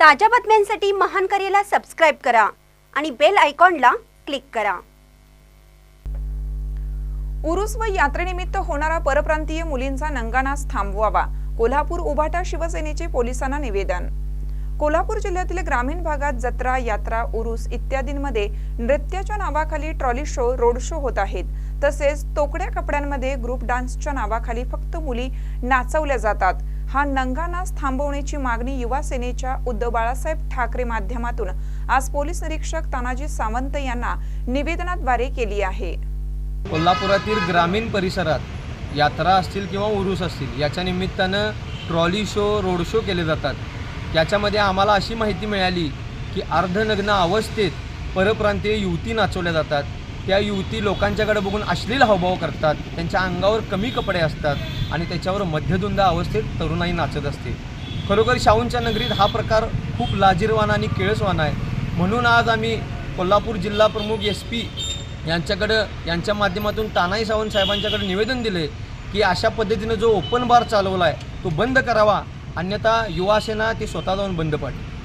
ताज्या बातम्यांसाठी महान करेला सबस्क्राईब करा आणि बेल आयकॉनला क्लिक करा. उरुस व यात्रेनिमित्त होणारा परप्रांतीय मुलींचा नंगानाच थांबवावा. कोल्हापूर उभाटा शिवसेनेचे पोलिसांना निवेदन. कोल्हापूर जिल्ह्यातील ग्रामीण भागात जत्रा यात्रा उरुस इत्यादींमध्ये नृत्याच्या नावाखाली ट्रॉली शो रोड शो होत आहेत. तसेच तोकड्या कपड्यांमध्ये ग्रुप डान्सच्या नावाखाली फक्त मुली नाचवल्या जातात. हा नंगानाच थांबवण्याची मागणी युवा सेनेच्या उद्धव बाळासाहेब ठाकरे माध्यमातून. आज पोलीस निरीक्षक तानाजी सावंत यांना निवेदनाद्वारे केली आहे. कोल्हापुरातील ग्रामीण परिसरात यात्रा असतील किंवा उरूस असतील याच्या निमित्तानं ट्रॉली शो रोड शो केले जातात. याच्यामध्ये आम्हाला अशी माहिती मिळाली की अर्धनग्न अवस्थेत परप्रांतीय युवती नाचवल्या जातात. त्या युवती लोकांच्याकडे बघून अश्लील हावभाव करतात त्यांच्या अंगावर कमी कपडे असतात आणि त्याच्यावर मध्यधुंद अवस्थेत तरुणाई नाचत असते. खरोखर शाहूंच्या नगरीत हा प्रकार खूप लाजीरवाना आणि केळसवाना आहे. म्हणून आज आम्ही कोल्हापूर जिल्हा प्रमुख एस पी यांच्याकडं यांच्या माध्यमातून तानाई सावंत साहेबांच्याकडे निवेदन दिले की अशा पद्धतीनं जो ओपन बार चालवला आहे तो बंद करावा. अन्यथा युवासेना ती ते स्वतः जाऊन बंद पाडेल.